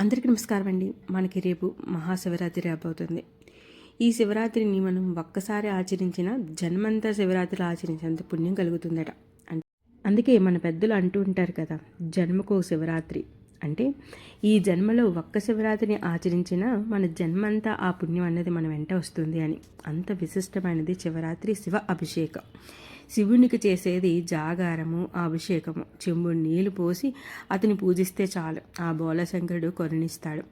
అందరికీ నమస్కారం అండి. మనకి రేపు మహాశివరాత్రి రాబోతుంది. ఈ శివరాత్రిని మనం ఒక్కసారి ఆచరించిన జన్మంతా శివరాత్రి ఆచరించినంత పుణ్యం కలుగుతుందట. అందుకే మన పెద్దలు అంటూ ఉంటారు కదా జన్మకు శివరాత్రి. అంటే ఈ జన్మలో ఒక్క శివరాత్రిని ఆచరించిన మన జన్మంతా ఆ పుణ్యం అనేది మన వెంట వస్తుంది అని. అంత విశిష్టమైనది శివరాత్రి శివ అభిషేకం. శివునికి చేసేది జాగారము అభిషేకము. చెంబు నీళ్ళు పోసి అతని పూజిస్తే చాలు. ఆ బోలశంకరుడు కరుణిస్తాడు.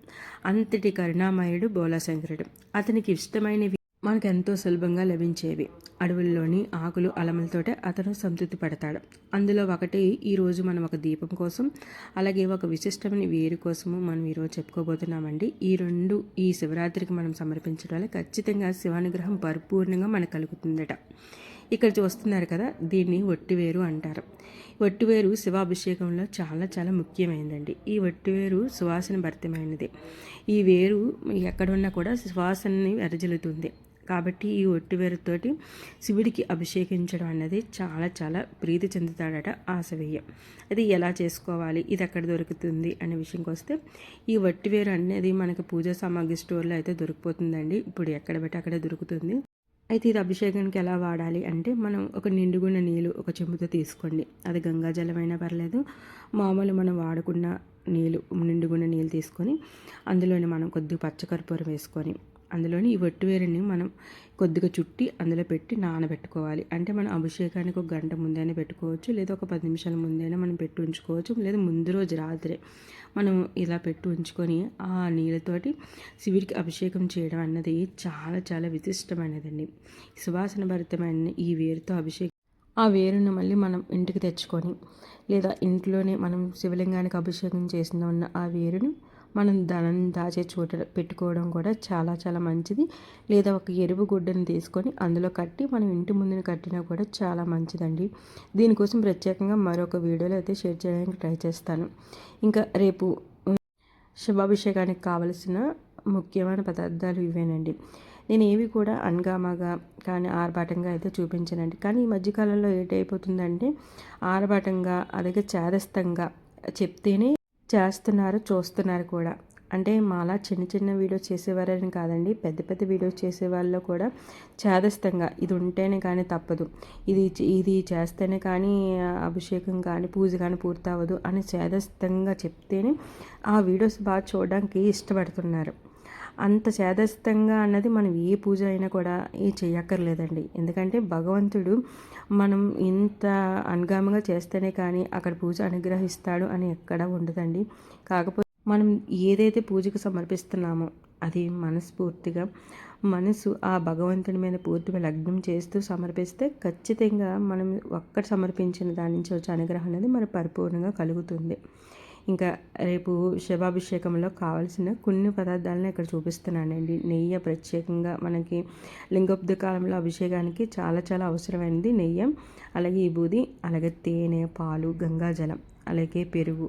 అంతటి కరుణామయుడు బోలశంకరుడు అతనికి ఇష్టమైనవి మనకు ఎంతో సులభంగా లభించేవి. అడవుల్లోని ఆకులు అలమలతోటే అతను సంతృప్తి పడతాడు. అందులో ఒకటి ఈరోజు మనం ఒక దీపం కోసం అలాగే ఒక విశిష్టమైన వేరు కోసము మనం ఈరోజు చెప్పుకోబోతున్నామండి. ఈ రెండు ఈ శివరాత్రికి మనం సమర్పించడం వల్ల ఖచ్చితంగా శివానుగ్రహం పరిపూర్ణంగా మనకు కలుగుతుందట. ఇక్కడ చూస్తున్నారు కదా దీన్ని ఒట్టివేరు అంటారు. ఒట్టివేరు శివాభిషేకంలో చాలా చాలా ముఖ్యమైనదండి. ఈ ఒట్టివేరు సువాసన భరితమైనది. ఈ వేరు ఎక్కడున్నా కూడా సువాసనని వెరజల్లుతుంది కాబట్టి ఈ ఒట్టివేరుతోటి శివుడికి అభిషేకించడం అనేది చాలా చాలా ప్రీతి చెందుతాడట ఆశవేయం. అది ఎలా చేసుకోవాలి ఇది ఎక్కడ దొరుకుతుంది అనే విషయంకి వస్తే ఈ వట్టివేరు అనేది మనకి పూజా సామాగ్రి స్టోర్లో అయితే దొరికిపోతుందండి. ఇప్పుడు ఎక్కడ పెట్టి అక్కడే దొరుకుతుంది. అయితే ఇది అభిషేకానికి ఎలా వాడాలి అంటే మనం ఒక నిండుగున్న నీళ్ళు ఒక చెంబుతో తీసుకోండి. అది గంగాజలం అయినా పర్లేదు. మామూలు మనం వాడుకున్న నీళ్ళు నిండుగున్న నీళ్ళు తీసుకొని అందులోనే మనం కొద్దిగా పచ్చకర్పూరం వేసుకొని అందులోని ఈ వేరుని మనం కొద్దిగా చుట్టి అందులో పెట్టి నానబెట్టుకోవాలి. అంటే మనం అభిషేకానికి ఒక గంట ముందైనా పెట్టుకోవచ్చు లేదా ఒక పది నిమిషాల ముందైనా మనం పెట్టి ఉంచుకోవచ్చు లేదా ముందు రోజు రాత్రి మనం ఇలా పెట్టి ఉంచుకొని ఆ నీళ్ళతోటి శివుడికి అభిషేకం చేయడం అన్నది చాలా చాలా విశిష్టమైనదండి. సువాసన భరితమైన ఈ వేరుతో అభిషేకం ఆ వేరును మళ్ళీ మనం ఇంటికి తెచ్చుకొని లేదా ఇంట్లోనే మనం శివలింగానికి అభిషేకం చేసిన ఉన్న ఆ వేరుని మనం ధనం దాచే చోట పెట్టుకోవడం కూడా చాలా చాలా మంచిది. లేదా ఒక ఎరువు గుడ్డను తీసుకొని అందులో కట్టి మనం ఇంటి ముందుని కట్టినా కూడా చాలా మంచిదండి. దీనికోసం ప్రత్యేకంగా మరొక వీడియోలో అయితే షేర్ చేయడానికి ట్రై చేస్తాను. ఇంకా రేపు శుభాభిషేకానికి కావలసిన ముఖ్యమైన పదార్థాలు ఇవేనండి. నేను ఏవి కూడా అన్గామాగా కానీ ఆర్భాటంగా అయితే చూపించానండి. కానీ ఈ మధ్యకాలంలో ఏటైపోతుందంటే ఆర్భాటంగా అలాగే చేదస్తంగా చెప్తేనే చేస్తున్నారు చూస్తున్నారు కూడా. అంటే మాలా చిన్న చిన్న వీడియోస్ చేసేవారని కాదండి. పెద్ద పెద్ద వీడియోస్ చేసే వాళ్ళు కూడా చేదస్తంగా. ఇది ఉంటేనే కానీ తప్పదు. ఇది ఇది చేస్తేనే కానీ అభిషేకం కానీ పూజ కానీ పూర్తవ్వదు అని చేదస్తంగా చెప్తేనే ఆ వీడియోస్ బాగా చూడడానికి ఇష్టపడుతున్నారు. అంత చేదస్తంగా అన్నది మనం ఏ పూజ అయినా కూడా ఏ చేయక్కర్లేదండి ఎందుకంటే భగవంతుడు మనం ఇంత అనుగామంగా చేస్తేనే కానీ అక్కడ పూజ అనుగ్రహిస్తాడు అని ఎక్కడ ఉండదండి. కాకపోతే మనం ఏదైతే పూజకు సమర్పిస్తున్నామో అది మనస్ఫూర్తిగా మనసు ఆ భగవంతుని మీద పూర్తిగా లగ్నం చేస్తూ సమర్పిస్తే ఖచ్చితంగా మనం ఒక్కటి సమర్పించిన దాని నుంచి వచ్చే అనుగ్రహం అనేది మనకు పరిపూర్ణంగా కలుగుతుంది. ఇంకా రేపు శివాభిషేకంలో కావాల్సిన కొన్ని పదార్థాలను ఇక్కడ చూపిస్తున్నానండి. నెయ్యి ప్రత్యేకంగా మనకి లింగోబ్ద కాలంలో అభిషేకానికి చాలా చాలా అవసరమైనది నెయ్యి అలాగే ఈ బూది అలాగే తేనె పాలు గంగాజలం. అలాగే పెరుగు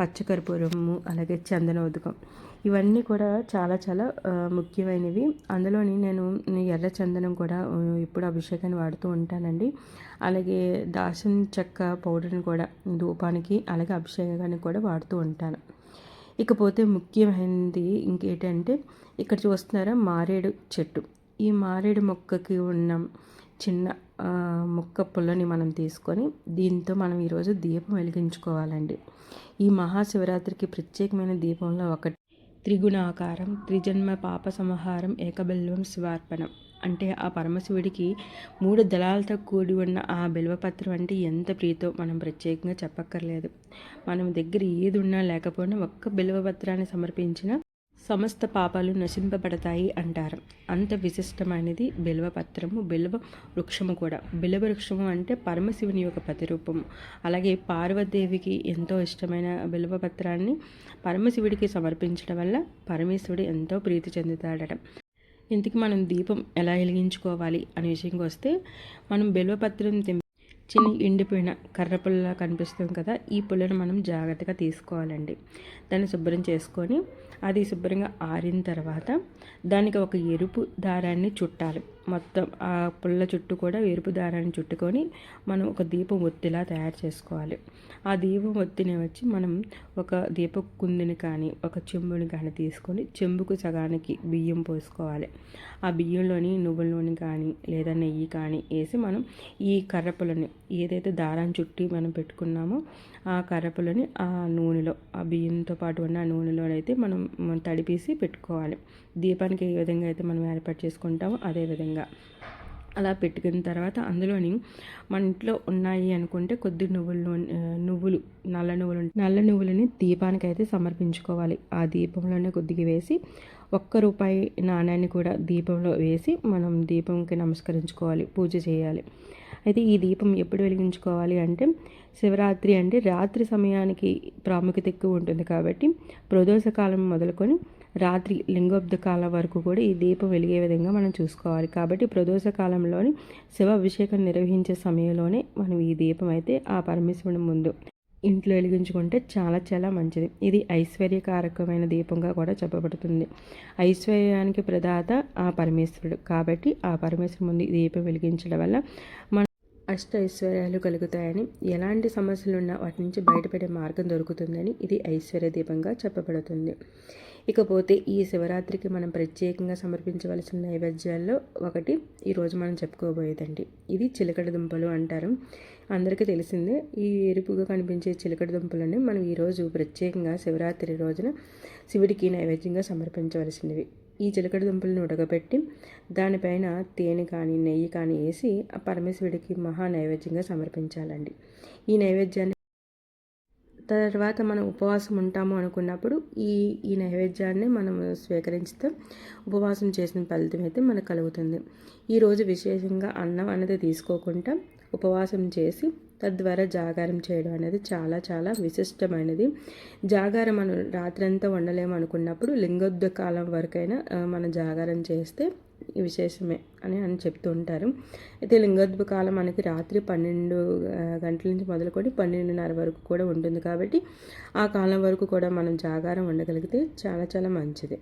పచ్చకర్పూరము అలాగే చందనోదకం. ఇవన్నీ కూడా చాలా చాలా ముఖ్యమైనవి. అందులోని నేను ఎర్ర చందనం కూడా ఇప్పుడు అభిషేకాన్ని వాడుతూ ఉంటానండి. అలాగే దాసన్ చెక్క పౌడర్ని కూడా ధూపానికి అలాగే అభిషేకానికి కూడా వాడుతూ ఉంటాను. ఇకపోతే ముఖ్యమైనది ఇంకేంటంటే ఇక్కడ చూస్తున్నారా మారేడు చెట్టు. ఈ మారేడు మొక్కకి ఉన్న చిన్న ముక్క పుల్లని మనం తీసుకొని దీంతో మనం ఈరోజు దీపం వెలిగించుకోవాలండి. ఈ మహాశివరాత్రికి ప్రత్యేకమైన దీపంలో ఒకటి త్రిగుణాకారం త్రిజన్మ పాప సంహారం ఏకబిల్వం శివార్పణం. అంటే ఆ పరమశివుడికి మూడు దళాలతో కూడి ఉన్న ఆ బిల్వపత్రం అంటే ఎంత ప్రీతో మనం ప్రత్యేకంగా చెప్పక్కర్లేదు. మనం దగ్గర ఏది ఉన్నా లేకపోయినా ఒక్క బిల్వపత్రాన్ని సమర్పించిన సమస్త పాపాలు నశింపబడతాయి అంటారు. అంత విశిష్టమైనది బిల్వపత్రము బిల్వ వృక్షము కూడా. బిల్వ వృక్షము అంటే పరమశివుని యొక్క ప్రతిరూపము అలాగే పార్వదేవికి ఎంతో ఇష్టమైన బిల్వపత్రాన్ని పరమశివుడికి సమర్పించడం వల్ల పరమేశ్వరుడు ఎంతో ప్రీతి చెందుతాడట. ఇంతకు మనం దీపం ఎలా వెలిగించుకోవాలి అనే విషయంకి వస్తే మనం బిల్వపత్రం చిన్న ఎండిపోయిన కర్ర పుల్లలా కనిపిస్తుంది కదా ఈ పుల్లను మనం జాగ్రత్తగా తీసుకోవాలండి. దాన్ని శుభ్రం చేసుకొని అది శుభ్రంగా ఆరిన తర్వాత దానికి ఒక ఎరుపు దారాన్ని చుట్టాలి. మొత్తం ఆ పుల్ల చుట్టూ కూడా ఎరుపు దారాన్ని చుట్టుకొని మనం ఒక దీపం ఒత్తిలా తయారు చేసుకోవాలి. ఆ దీపం ఒత్తిని వచ్చి మనం ఒక దీప కుందిని కానీ ఒక చెంబుని కానీ తీసుకొని చెంబుకు సగానికి బియ్యం పోసుకోవాలి. ఆ బియ్యంలోని నువ్వుల నూనె కానీ లేదా నెయ్యి కానీ వేసి మనం ఈ కర్రపులని ఏదైతే దారాన్ని చుట్టి మనం పెట్టుకున్నామో ఆ కర్రపులని ఆ నూనెలో ఆ బియ్యంతో పాటు ఉన్న ఆ నూనెలో అయితే మనం తడిపేసి పెట్టుకోవాలి. దీపానికి ఏ విధంగా అయితే మనం ఏర్పాటు చేసుకుంటామో అదే విధంగా. అలా పెట్టుకున్న తర్వాత అందులోని మన ఇంట్లో ఉన్నాయి అనుకుంటే కొద్ది నువ్వులు నువ్వులు నల్ల నువ్వులు నల్ల నువ్వులని దీపానికి అయితే సమర్పించుకోవాలి. ఆ దీపంలోనే కొద్దిగా వేసి ఒక్క రూపాయి నాణ్యాన్ని కూడా దీపంలో వేసి మనం దీపంకి నమస్కరించుకోవాలి పూజ చేయాలి. అయితే ఈ దీపం ఎప్పుడు వెలిగించుకోవాలి అంటే శివరాత్రి అంటే రాత్రి సమయానికి ప్రాముఖ్యత ఎక్కువ ఉంటుంది కాబట్టి ప్రదోష కాలం మొదలుకొని రాత్రి లింగోబ్ద కాలం వరకు కూడా ఈ దీపం వెలిగే విధంగా మనం చూసుకోవాలి. కాబట్టి ప్రదోష కాలంలోని శివ అభిషేకం నిర్వహించే సమయంలోనే మనం ఈ దీపం అయితే ఆ పరమేశ్వరుని ముందు ఇంట్లో వెలిగించుకుంటే చాలా చాలా మంచిది. ఇది ఐశ్వర్యకారకమైన దీపంగా కూడా చెప్పబడుతుంది. ఐశ్వర్యానికి ప్రదాత ఆ పరమేశ్వరుడు. కాబట్టి ఆ పరమేశ్వరుడు ముందు ఈ దీపం వెలిగించడం వల్ల మన అష్ట ఐశ్వర్యాలు కలుగుతాయని ఎలాంటి సమస్యలు ఉన్నా వాటి నుంచి బయటపడే మార్గం దొరుకుతుందని ఇది ఐశ్వర్య దీపంగా చెప్పబడుతుంది. ఇకపోతే ఈ శివరాత్రికి మనం ప్రత్యేకంగా సమర్పించవలసిన నైవేద్యాల్లో ఒకటి ఈరోజు మనం చెప్పుకోబోయేదండి. ఇది చిలకడ దుంపలు అంటారు. అందరికీ తెలిసిందే ఈ ఎరుపుగా కనిపించే చిలకడ దుంపలని మనం ఈరోజు ప్రత్యేకంగా శివరాత్రి రోజున శివుడికి నైవేద్యంగా సమర్పించవలసినవి. ఈ చిలకడ దుంపలను ఉడకబెట్టి దానిపైన తేనె కానీ నెయ్యి కానీ వేసి ఆ పరమేశ్వరుడికి మహా నైవేద్యంగా సమర్పించాలండి. ఈ నైవేద్యాన్ని తర్వాత మనం ఉపవాసం ఉంటాము అనుకున్నప్పుడు ఈ ఈ నైవేద్యాన్ని మనం స్వీకరించితే ఉపవాసం చేసిన ఫలితం అయితే మనకు కలుగుతుంది. ఈరోజు విశేషంగా అన్నం అనేది తీసుకోకుండా ఉపవాసం చేసి తద్వారా జాగారం చేయడం అనేది చాలా చాలా విశిష్టమైనది. జాగారం మనం రాత్రంతా వండలేము అనుకున్నప్పుడు లింగోద్ద కాలం వరకైనా మనం జాగారం చేస్తే విశేషమే అని అని చెప్తూ ఉంటారు. అయితే లింగోద్భ కాలం మనకి రాత్రి పన్నెండు గంటల నుంచి మొదలుకొని పన్నెండున్నర వరకు కూడా ఉంటుంది. కాబట్టి ఆ కాలం వరకు కూడా మనం జాగారం ఉండగలిగితే చాలా చాలా మంచిది.